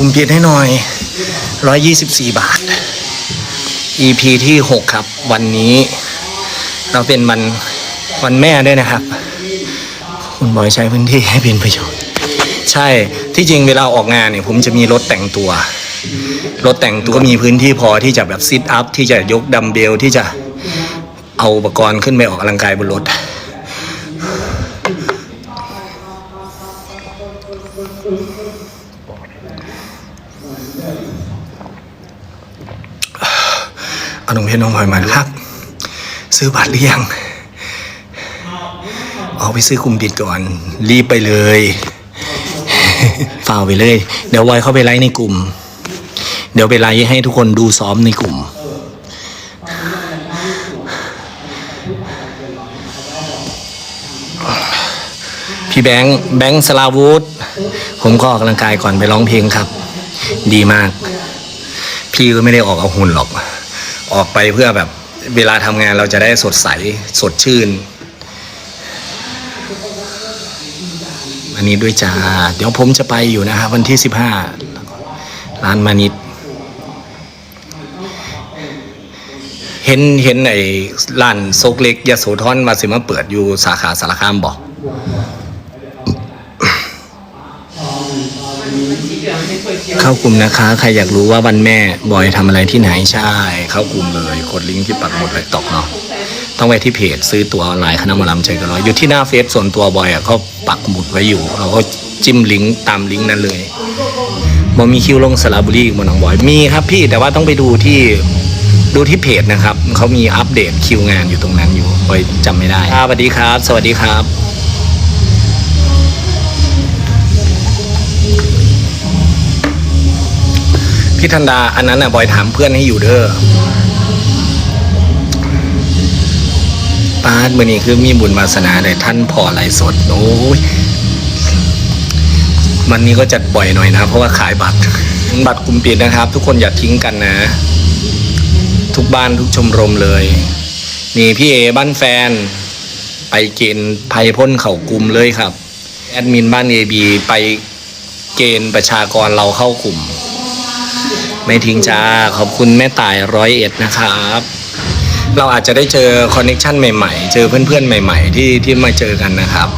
คุมเพียรให้หน่อย 124 บาท EP ที่ 6 ครับ วันนี้ เราเป็นวันวันแม่ด้วยนะครับ คุณบอยใช้พื้นที่ให้เป็นประโยชน์ ใช่ที่จริงเวลาออกงานเนี่ย ผมจะมีรถแต่งตัว รถแต่งตัวก็มีพื้นที่พอที่จะแบบซิทอัพ ที่จะยกดัมเบลที่จะเอาอุปกรณ์ขึ้นไปออกกำลังกายบนรถ อานมเพชรน้องพลอยมาครับ ซื้อบัตรหรือยังเอาไปซื้อกลุ่มปิดก่อน รีบไปเลยฝ่าวไปเลย เดี๋ยวไว้เข้าไปไลฟ์ในกลุ่ม เดี๋ยวไปไลฟ์ให้ทุกคนดูซ้อมในกลุ่ม พี่แบงค์แบงค์สลาวูดผมก็ออกกำลังกายก่อนไปร้องเพลงครับ ดีมาก พี่ก็ไม่ได้ออกเอาหุ่นหรอก ออกไปเพื่อแบบเวลาทำงานเราจะได้สดใสสดชื่น อันนี้ด้วยจ้า เดี๋ยวผมจะไปอยู่นะครับวันที่สิบห้าร้านมานิด เห็นเห็นไอ้ร้านโซกเล็กยาโสธรมาสิมาเปิดอยู่สาขาสารคามบอก เข้ากลุ่มนะคะ ใครอยากรู้ว่าวันแม่บอยทำอะไรที่ไหนใช่ เข้ากลุ่มเลยกดลิงก์ที่ปักหมุดไว้ตอกเนาะต้องไปที่เพจซื้อตั๋วออนไลน์คณะมอลำใจกันร้อยอยู่ที่หน้าเฟซส่วนตัวบอยอะเขาปักหมุดไว้อยู่ เราก็จิ้มลิงก์ตามลิงก์นั้นเลยบอมีคิวลงสระบุรีบนหนองบอยมีครับพี่แต่ว่าต้องไปดูที่ดูที่เพจนะครับเขามีอัปเดตคิวงานอยู่ตรงนั้นอยู่บอยจำไม่ได้สวัสดีครับ สวัสดีครับ พี่ธันดาอันนั้นน่ะบอยถามเพื่อนให้อยู่เด้อปาดมือนี้คือมีบุญวาสนาเลยท่านพอไหลสดโอ้ยวันนี้ก็จัดบ่อยหน่อยนะ เพราะว่าขายบัตรบัตรกลุ่มปิดนะครับ ทุกคนอย่าทิ้งกันนะ ทุกบ้านทุกชมรมเลย นี่พี่เอบ้านแฟน ไปเกณฑ์ภัยพ่นเข่ากลุ่มเลยครับ แอดมินบ้านเอบีไปเกณฑ์ประชากรเราเข้ากลุ่ม ไม่ทิ้งจ้า ขอบคุณแม่ต่ายร้อยเอ็ดนะครับ เราอาจจะได้เจอคอนเน็ชันใหม่ๆ เจอเพื่อนๆใหม่ ๆ ที่ที่มาเจอกันนะครับ